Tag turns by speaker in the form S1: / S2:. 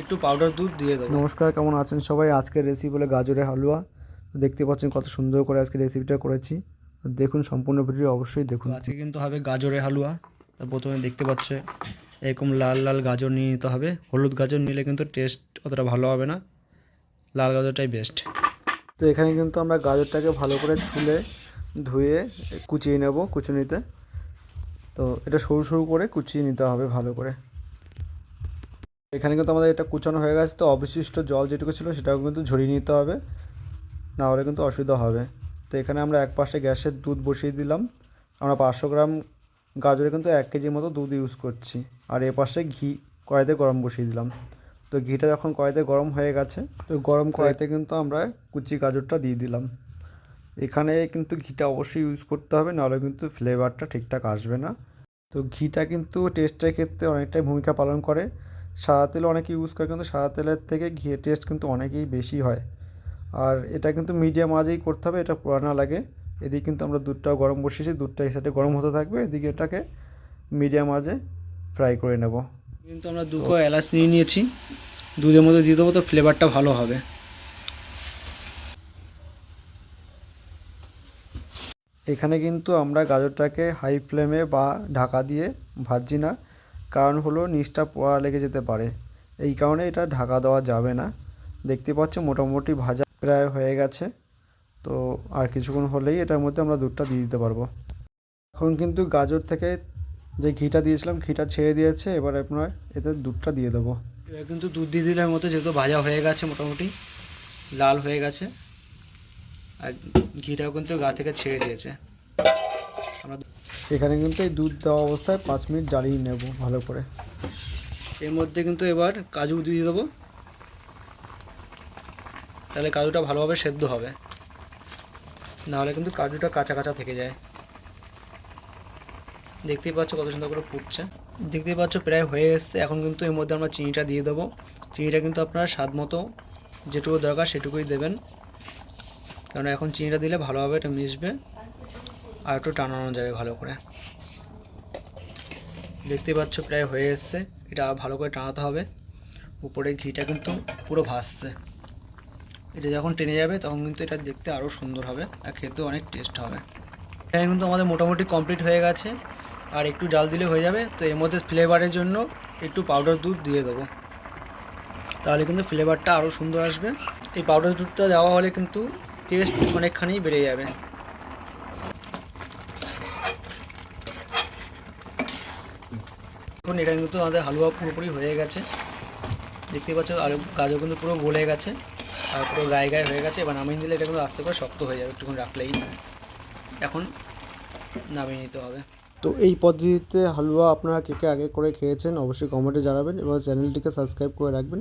S1: একটু পাউডার দুধ দিয়ে দেবো।
S2: নমস্কার কেমন আছেন সবাই? আজকের রেসিপি হলো গাজরের হালুয়া। দেখতে পাচ্ছেন কত সুন্দর করে আজকে রেসিপিটা করেছি। দেখুন সম্পূর্ণ ভিডিও অবশ্যই দেখুন।
S1: আজকে কিন্তু হবে গাজরের হালুয়া। তা প্রথমে দেখতে পাচ্ছে এরকম লাল লাল গাজর নিয়ে নিতে হবে। হলুদ গাজর নিলে কিন্তু টেস্ট অতটা ভালো হবে না। লাল গাজরটাই বেস্ট
S2: তো এখানে কিন্তু আমরা গাজরটাকে ভালো করে ছুলে ধুয়ে কুচিয়ে নেব কুচুনিতে তো এটা সরু সরু করে কুচিয়ে নিতে হবে ভালো করে। এখানে কিন্তু আমাদের এটা কুচানো হয়ে গেছে, তো অবশিষ্ট জল যেটুকু ছিল সেটাও কিন্তু ঝরিয়ে নিতে হবে না হলে কিন্তু অসুবিধা হবে। তো এখানে আমরা এক পাশে গ্যাসের দুধ বসিয়ে দিলাম, আমরা পাঁচশো গ্রাম গাজরে কিন্তু এক কেজির মতো দুধ ইউজ করছি, আর এ পাশে ঘি কড়াইতে গরম বসিয়ে দিলাম। তো ঘিটা যখন কড়াইতে গরম হয়ে গেছে, তো গরম কড়াইতে কিন্তু আমরা কুচি গাজরটা দিয়ে দিলাম। এখানে কিন্তু ঘিটা অবশ্যই ইউজ করতে হবে, নাহলে কিন্তু ফ্লেভারটা ঠিকঠাক আসবে না। তো ঘিটা কিন্তু টেস্টের ক্ষেত্রে অনেকটাই ভূমিকা পালন করে সাদা তেল অনেকে ইউজ করে কিন্তু সাদা তেলের থেকে ঘিয়ের টেস্ট কিন্তু অনেকেই বেশি হয়। আর এটা কিন্তু মিডিয়াম আজেই করতে হবে এটা পুরানা লাগে। এদিকে কিন্তু আমরা দুধটাও গরম বসিয়েছি দুধটা এই সাইডে গরম হতে থাকবে এদিকে এটাকে মিডিয়াম আজে ফ্রাই করে নেব।
S1: কিন্তু আমরা দুটো এলাচ নিয়ে নিয়েছি দুধের মধ্যে দিয়ে দেবো তো ফ্লেভারটা ভালো হবে।
S2: এখানে কিন্তু আমরা গাজরটাকে হাই ফ্লেমে বা ঢাকা দিয়ে ভাজছি না। কারণ হলো নিচটা পোড়া লেগে যেতে পারে। এই কারণে এটা ঢাকা দেওয়া যাবে না। দেখতে পাচ্ছ মোটামুটি ভাজা প্রায় হয়ে গেছে। তো আর কিছুক্ষণ হলেই এটার মধ্যে আমরা দুধটা দিয়ে দিতে পারব। এখন কিন্তু গাজর থেকে যে ঘিটা দিয়েছিলাম, ঘিটা ছেড়ে দিয়েছে। এবার আপনার এতে দুধটা দিয়ে দেবো।
S1: এবার কিন্তু দুধ দিয়ে দিলে মতো যেহেতু ভাজা হয়ে গেছে মোটামুটি, লাল হয়ে গেছে। আর ঘিটাও কিন্তু গা থেকে ছেড়ে দিয়েছে। আমরা
S2: এখানে কিন্তু এই দুধ দেওয়া অবস্থায় পাঁচ মিনিট জ্বালিয়ে নেব ভালো করে।
S1: এর মধ্যে কিন্তু এবার কাজু দিয়ে দেবো। তাহলে কাজুটা ভালোভাবে সেদ্ধ হবে। নাহলে কিন্তু কাজুটা কাঁচা কাঁচা থেকে যায়। দেখতেই পাচ্ছ কত সুন্দর করে ফুটছে। দেখতেই পাচ্ছ প্রায় হয়ে এসছে। এখন কিন্তু এর মধ্যে আমরা চিনিটা দিয়ে দেবো। চিনিটা কিন্তু আপনার স্বাদ মতো যেটুকু দরকার সেটুকুই দেবেন। কারণ এখন চিনিটা দিলে ভালোভাবে এটা মিশবে। আর একটু টানানো যাবে ভালো করে। দেখতেই পাচ্ছ প্রায় হয়ে এসছে। এটা ভালো করে টানাতে হবে। উপরে ঘিটা কিন্তু পুরো ভাসছে। এটা যখন টেনে যাবে তখন কিন্তু এটা দেখতে আরও সুন্দর হবে আর খেতেও অনেক টেস্ট হবে। এখানে কিন্তু আমাদের মোটামুটি কমপ্লিট হয়ে গেছে। আর একটু জাল দিলে হয়ে যাবে। তো এর মধ্যে ফ্লেভারের জন্য একটু পাউডার দুধ দিয়ে দেবো। তাহলে কিন্তু ফ্লেভারটা আরও সুন্দর আসবে। এই পাউডার দুধটা দেওয়া হলে কিন্তু টেস্ট অনেকখানি বেড়ে যাবে। এখন এটা কিন্তু আমাদের হালুয়া পুরোপুরি হয়ে গেছে। দেখতে পাচ্ছ আলু গাজর কিন্তু পুরো গলে গেছে, আর পুরো গায়ে গায়ে হয়ে গেছে। এবার নামিয়ে দিলে এটা কিন্তু আস্তে করে শক্ত হয়ে যাবে একটুক্ষণ রাখলেই। এখন নামিয়ে নিতে হবে।
S2: তো এই পদ্ধতিতে হালুয়া আপনারা কে কে আগে করে খেয়েছেন, অবশ্যই কমেন্টে জানাবেন এবং চ্যানেলটিকে সাবস্ক্রাইব করে রাখবেন।